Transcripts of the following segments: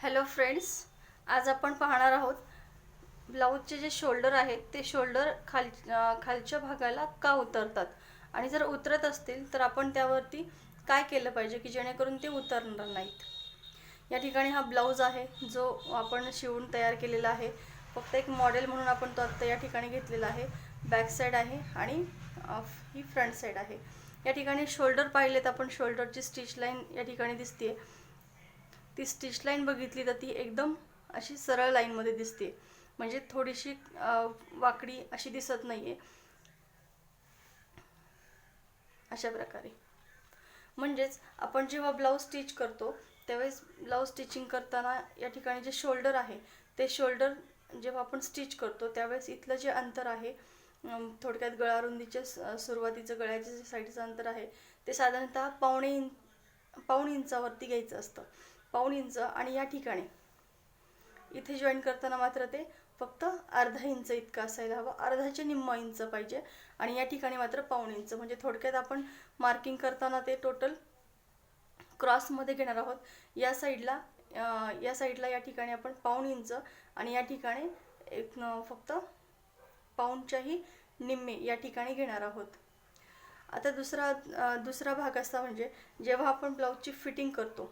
Hello friends आज आपण पाहणार आहोत ब्लाऊजचे जे शोल्डर आहेत ते शोल्डर खाल खालच्या भागाला का उतरतात? आणि जर उतरत असतील तर आपण त्यावरती काय केलं पाहिजे की जेणेकरून ते उतरणार नाहीत? या ठिकाणी हा ब्लाऊज आहे जो आपण शिवून तयार केलेला आहे. फक्त एक मॉडेल म्हणून आपण तो आत्ता या ठिकाणी घेतलेला आहे. बॅक साईड आहे आणि ही फ्रंट साईड आहे. या ठिकाणी शोल्डर पाहिलेत आपण. शोल्डरची स्टिच लाईन या ठिकाणी दिसते आहे ती स्टिच लाईन बघितली तर ती एकदम अशी सरळ लाईनमध्ये दिसते. म्हणजे थोडीशी वाकडी अशी दिसत नाही आहे अशा प्रकारे. म्हणजेच आपण जेव्हा ब्लाऊज स्टिच करतो त्यावेळेस ब्लाऊज स्टिचिंग करताना या ठिकाणी जे शोल्डर आहे ते शोल्डर जेव्हा आपण स्टिच करतो त्यावेळेस इथलं जे अंतर आहे थोडक्यात गळारुंदीच्या सुरुवातीचं गळ्याच्या जे साईडचं अंतर आहे ते साधारणतः पावणे इंच पाऊण इंचावरती घ्यायचं असतं. पाऊण इंच आणि या ठिकाणी. इथे जॉईन करताना मात्र ते फक्त अर्धा इंच इतकं असायला हवं. अर्धाचे निम्म इंच पाहिजे आणि या ठिकाणी मात्र पाऊण इंच म्हणजे थोडक्यात आपण मार्किंग करताना ते टोटल क्रॉसमध्ये घेणार आहोत. या साईडला या साईडला या ठिकाणी आपण पाऊण इंच आणि या ठिकाणी एक फक्त पाऊणच्याही निम्मे या ठिकाणी घेणार आहोत. आता दुसरा दुसरा भाग असा म्हणजे जेव्हा आपण ब्लाऊजची फिटिंग करतो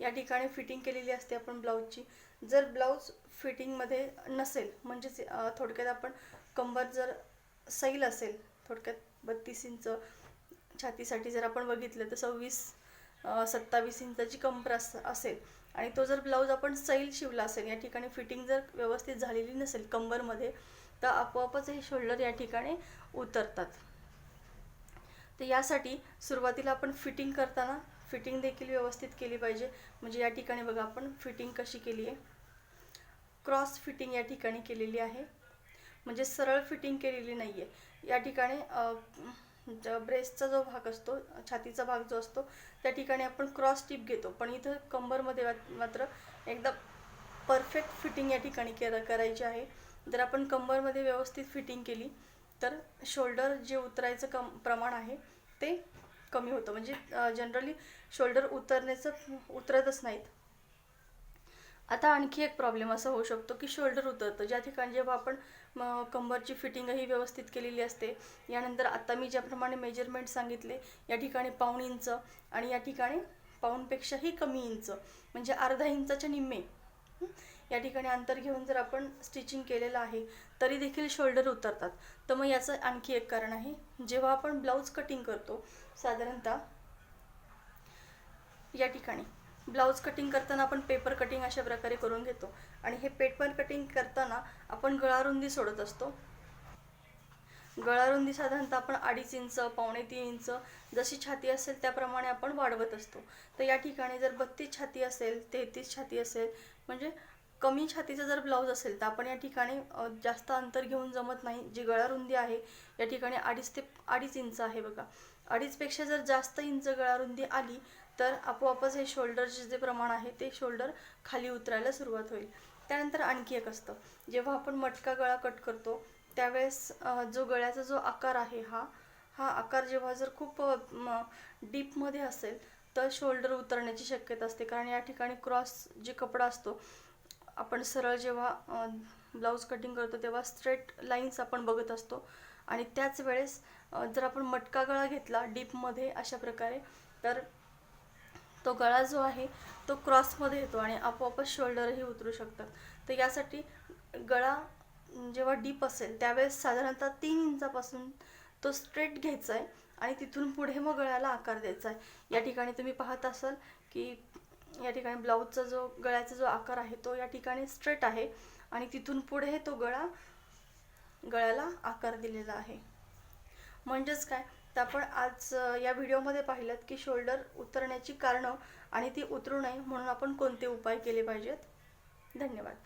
या ठिकाणी फिटिंग केलेली असते आपण ब्लाऊजची जर ब्लाऊज फिटिंगमध्ये नसेल म्हणजेच थोडक्यात आपण कंबर जर सैल असेल थोडक्यात बत्तीस इंच छातीसाठी जर आपण बघितलं तर सव्वीस सत्तावीस इंचाची कंबर अस असेल आणि तो जर ब्लाऊज आपण सैल शिवला असेल या ठिकाणी फिटिंग जर व्यवस्थित झालेली नसेल कंबरमध्ये तर आपोआपच हे शोल्डर या ठिकाणी उतरतात. तर यासाठी सुरुवातीला आपण फिटिंग करताना फिटिंग देखील व्यवस्थित केली पाहिजे. म्हणजे या ठिकाणी बघा आपण फिटिंग कशी केली आहे? क्रॉस फिटिंग या ठिकाणी केलेली आहे. म्हणजे सरळ फिटिंग केलेली नाही आहे या ठिकाणी ब्रेस्टचा जो भाग असतो छातीचा भाग जो असतो त्या ठिकाणी आपण क्रॉस टिप घेतो. पण इथं कंबरमध्ये मात्र एकदम परफेक्ट फिटिंग या ठिकाणी केलं करायची आहे. जर आपण कंबरमध्ये व्यवस्थित फिटिंग केली तर शोल्डर जे उतरायचं कम प्रमाण आहे ते कमी होतं. म्हणजे जनरली शोल्डर उतरण्याचं उतरतच नाहीत. आता आणखी एक प्रॉब्लेम असा होऊ शकतो की शोल्डर उतरतं. ज्या ठिकाणी जेव्हा आपण म, कंबरची फिटिंगही व्यवस्थित केलेली असते यानंतर आता मी ज्याप्रमाणे मेजरमेंट सांगितले या ठिकाणी पाऊण इंच आणि या ठिकाणी पाऊणपेक्षाही कमी इंच म्हणजे अर्धा इंचाच्या निम्मे. या ठिकाणी अंतर घेऊन जर आपण स्टिचिंग केलेलं आहे तरी देखील शोल्डर उतरतात. तर मग याचं आणखी एक कारण आहे जेव्हा आपण ब्लाऊज कटिंग करतो साधारणतः या ठिकाणी ब्लाऊज कटिंग करताना आपण पेपर कटिंग अशा प्रकारे करून घेतो. आणि हे पेपर कटिंग करताना आपण गळारुंदी सोडत असतो. गळारुंदी साधारणतः आपण अडीच इंच पावणे तीन इंच जशी छाती असेल त्याप्रमाणे आपण वाढवत असतो. तर या ठिकाणी जर बत्तीस छाती असेल तेहतीस छाती असेल म्हणजे कमी छातीचं जर ब्लाऊज असेल तर आपण या ठिकाणी जास्त अंतर घेऊन जमत नाही. जी गळारुंदी आहे या ठिकाणी अडीच ते अडीच इंच आहे बघा. अडीचपेक्षा जर जास्त इंच गळारुंदी आली तर आपोआपच हे शोल्डरचे जे प्रमाण आहे ते शोल्डर खाली उतरायला सुरुवात होईल. त्यानंतर आणखी एक असतं. जेव्हा आपण मटका गळा कट करतो त्यावेळेस जो गळ्याचा जो आकार आहे हा हा आकार जेव्हा जर खूप डीपमध्ये असेल तर शोल्डर उतरण्याची शक्यता असते. कारण या ठिकाणी क्रॉस जे कपडा असतो आपण सरळ जेव्हा ब्लाऊज कटिंग करतो तेव्हा स्ट्रेट लाईन्स आपण बघत असतो. आणि त्याच वेळेस जर आपण मटका गळा घेतला डीपमध्ये अशा प्रकारे तर तो गळा जो आहे तो क्रॉसमध्ये येतो आणि आपोआपच शोल्डरही उतरू शकतात. तर यासाठी गळा जेव्हा डीप असेल त्यावेळेस साधारणतः तीन इंचापासून तो स्ट्रेट घ्यायचा आहे आणि तिथून पुढे मग गळ्याला आकार द्यायचा आहे. या ठिकाणी तुम्ही पाहत असाल की या ठिकाणी ब्लाऊजचा जो गळ्याचा जो आकार आहे तो या ठिकाणी स्ट्रेट आहे आणि तिथून पुढे तो गळा गळ्याला आकार दिलेला आहे. म्हणजेच काय? तर आपण आज या व्हिडिओमध्ये पाहिलं की शोल्डर उतरण्याची कारणं आणि ती उतरू नये म्हणून आपण कोणते उपाय केले पाहिजेत? धन्यवाद.